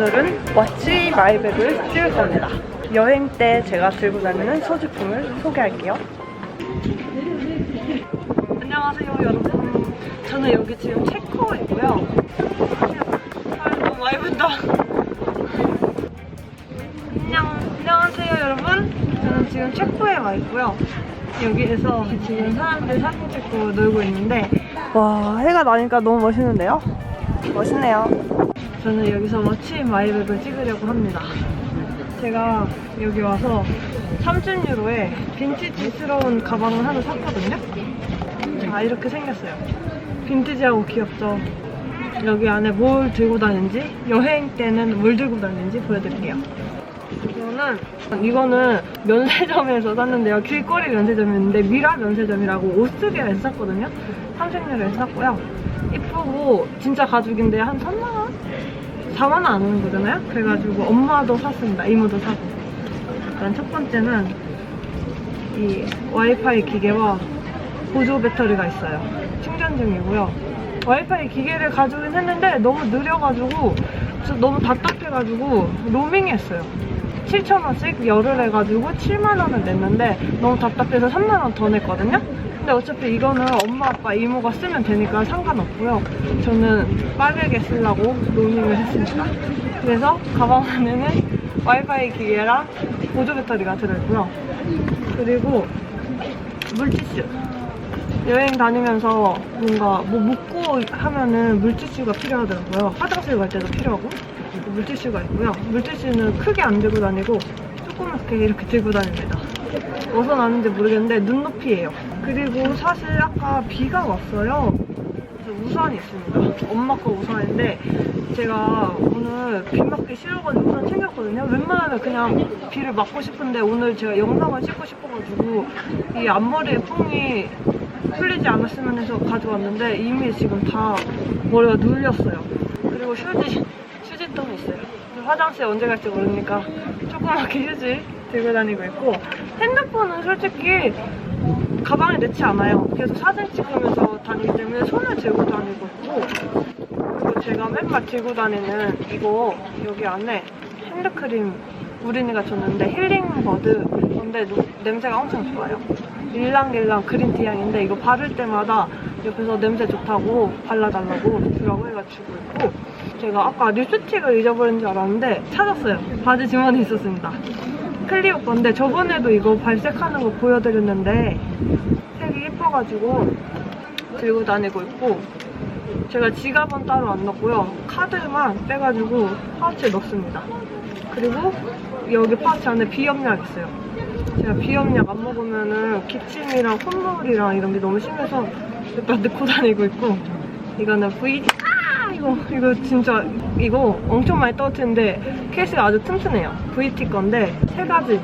오늘은 왓치 마이백을 찍을 겁니다. 여행 때 제가 들고 다니는 소지품을 소개할게요. 안녕하세요, 여러분. 저는 여기 지금 체코이고요. 아, 너무 많이 분다. 안녕, 안녕하세요, 여러분. 저는 지금 체코에 와 있고요. 여기에서 지금 사람들 사진 찍고 놀고 있는데 와, 해가 나니까 너무 멋있는데요? 멋있네요. 저는 여기서 워치 마이백을 찍으려고 합니다. 제가 여기 와서 3,000유로에 빈티지스러운 가방을 하나 샀거든요. 자, 이렇게 생겼어요. 빈티지하고 귀엽죠? 여기 안에 뭘 들고 다니는지, 여행 때는 뭘 들고 다니는지 보여드릴게요. 이거는, 이거는 면세점에서 샀는데요. 길거리 면세점이었는데, 미라 면세점이라고 오스트리아에서 샀거든요. 3,000유로에서 샀고요. 이쁘고, 진짜 가죽인데 한 3만 원? 4만 원안 오는 거잖아요? 그래가지고 엄마도 샀습니다. 이모도 사고. 일단 첫 번째는 이 와이파이 기계와 보조 배터리가 있어요. 충전 중이고요. 와이파이 기계를 가져오긴 했는데 너무 느려가지고 저 너무 답답해가지고 로밍했어요. 7,000원씩 열을 해가지고 7만원을 냈는데 너무 답답해서 3만원 더 냈거든요? 근데 어차피 이거는 엄마, 아빠, 이모가 쓰면 되니까 상관없고요. 저는 빠르게 쓰려고 로밍을 했습니다. 그래서 가방 안에는 와이파이 기계랑 보조 배터리가 들어있고요. 그리고 물티슈. 여행 다니면서 뭔가 뭐 묻고 하면은 물티슈가 필요하더라고요. 화장실 갈 때도 필요하고 물티슈가 있고요. 물티슈는 크게 안 들고 다니고 조그맣게 이렇게 들고 다닙니다. 어디서 나는지 모르겠는데 눈높이에요. 그리고 사실 아까 비가 왔어요. 우산이 있습니다. 엄마 거 우산인데 제가 오늘 비 맞기 싫어가지고 우산 챙겼거든요. 웬만하면 그냥 비를 맞고 싶은데 오늘 제가 영상을 찍고 싶어가지고 이 앞머리에 뽕이 풀리지 않았으면 해서 가져왔는데 이미 지금 다 머리가 눌렸어요. 그리고 휴지, 휴지통이 있어요. 화장실 언제 갈지 모르니까 조그맣게 휴지 들고 다니고 있고 핸드폰은 솔직히 가방에 넣지 않아요. 계속 사진 찍으면서 다니기 때문에 손을 들고 다니고 있고 그리고 제가 맨날 들고 다니는 이거 여기 안에 핸드크림 우린이가 줬는데 힐링버드 근데 노- 냄새가 엄청 좋아요. 일랑일랑 그린티 향인데 이거 바를 때마다 옆에서 냄새 좋다고 발라달라고 주라고 해가지고 있고 제가 아까 립스틱을 잊어버린 줄 알았는데 찾았어요. 바지 주머니에 있었습니다. 클리오 건데 저번에도 이거 발색하는 거 보여드렸는데 색이 예뻐가지고 들고 다니고 있고 제가 지갑은 따로 안 넣고요. 카드만 빼가지고 파우치에 넣습니다. 그리고 여기 파우치 안에 비염약 있어요. 제가 비염약 안 먹으면은 기침이랑 콧물이랑 이런 게 너무 심해서 일단 넣고 다니고 있고 이거는 V 아 이거 진짜 이거 엄청 많이 떨어뜨리는데 케이스가 아주 튼튼해요. VT 건데 세 가지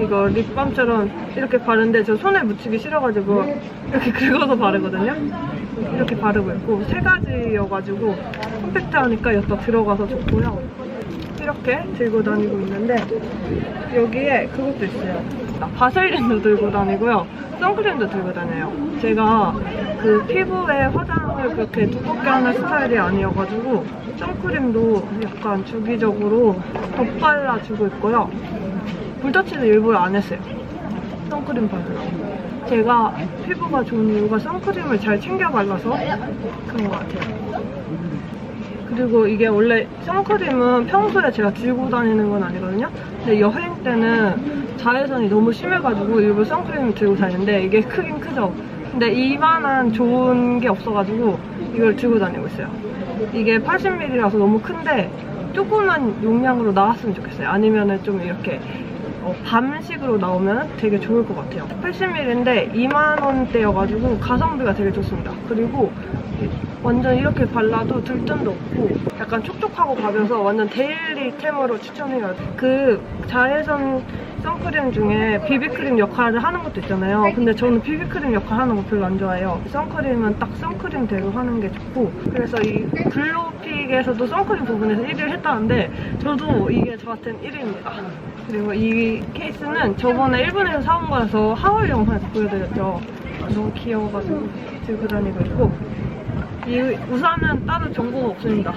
이거 립밤처럼 이렇게 바르는데 저 손에 묻히기 싫어가지고 이렇게 긁어서 바르거든요. 이렇게 바르고 있고 세 가지여가지고 컴팩트하니까 여기다 들어가서 좋고요. 이렇게 들고 다니고 있는데 여기에 그것도 있어요. 아, 바셀린도 들고 다니고요. 선크림도 들고 다녀요. 제가 그 피부에 화장을 그렇게 두껍게 하는 스타일이 아니어가지고 선크림도 약간 주기적으로 덧발라주고 있고요. 불터치도 일부러 안 했어요. 선크림 바르라고. 제가 피부가 좋은 이유가 선크림을 잘 챙겨 발라서 그런 것 같아요. 그리고 이게 원래 선크림은 평소에 제가 들고 다니는 건 아니거든요. 근데 여행 때는 자외선이 너무 심해가지고 일부러 선크림을 들고 다니는데 이게 크긴 크죠. 근데 이만한 좋은 게 없어가지고 이걸 들고 다니고 있어요. 이게 80ml라서 너무 큰데 조그만 용량으로 나왔으면 좋겠어요. 아니면은 좀 이렇게 어, 밤식으로 나오면 되게 좋을 것 같아요. 80ml인데 2만 원대여가지고 가성비가 되게 좋습니다. 그리고 완전 이렇게 발라도 들뜸도 없고 약간 촉촉하고 가벼워서 완전 데일리템으로 추천해요. 그 자외선 선크림 중에 비비크림 역할을 하는 것도 있잖아요. 근데 저는 비비크림 역할 하는 거 별로 안 좋아해요. 선크림은 딱 선크림대로 하는 게 좋고 그래서 이 글로픽에서도 선크림 부분에서 1위를 했다는데 저도 이게 저한테는 1위입니다. 그리고 이 케이스는 저번에 일본에서 사온 거라서 하울 영상에서 보여드렸죠. 너무 귀여워가지고 들고 다니고 있고 이 우산은 따로 정보가 없습니다.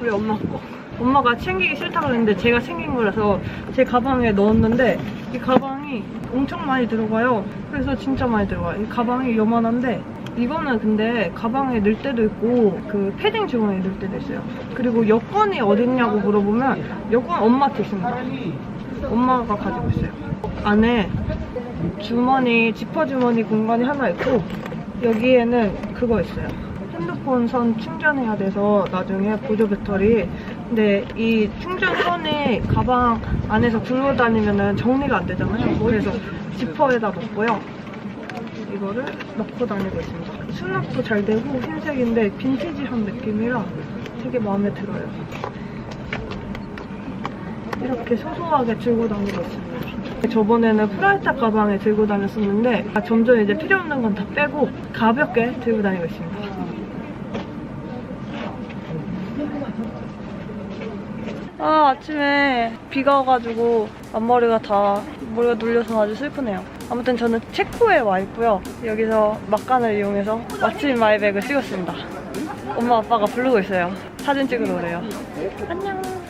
우리 엄마 거. 엄마가 챙기기 싫다고 했는데 제가 챙긴 거라서 제 가방에 넣었는데 이 가방이 엄청 많이 들어가요. 그래서 진짜 많이 들어가요. 이 가방이 요만한데 이거는 근데 가방에 넣을 때도 있고 그 패딩 주머니에 넣을 때도 있어요. 그리고 여권이 어딨냐고 물어보면 여권 엄마한테 있습니다. 엄마가 가지고 있어요. 안에 주머니, 지퍼 주머니 공간이 하나 있고 여기에는 그거 있어요. 핸드폰 선 충전해야 돼서 나중에 보조 배터리. 근데 이 충전선이 가방 안에서 들고 다니면 정리가 안 되잖아요. 그래서 지퍼에다 넣고요. 이거를 넣고 다니고 있습니다. 수납도 잘 되고 흰색인데 빈티지한 느낌이라 되게 마음에 들어요. 이렇게 소소하게 들고 다니고 있습니다. 저번에는 프라이타 가방에 들고 다녔었는데 아, 점점 이제 필요 없는 건 다 빼고 가볍게 들고 다니고 있습니다. 아 아침에 비가 와가지고 앞머리가 다 머리가 눌려서 아주 슬프네요. 아무튼 저는 체코에 와 있고요. 여기서 막간을 이용해서 왓츠 마이백을 찍었습니다. 엄마 아빠가 부르고 있어요. 사진 찍으러 오래요. 안녕.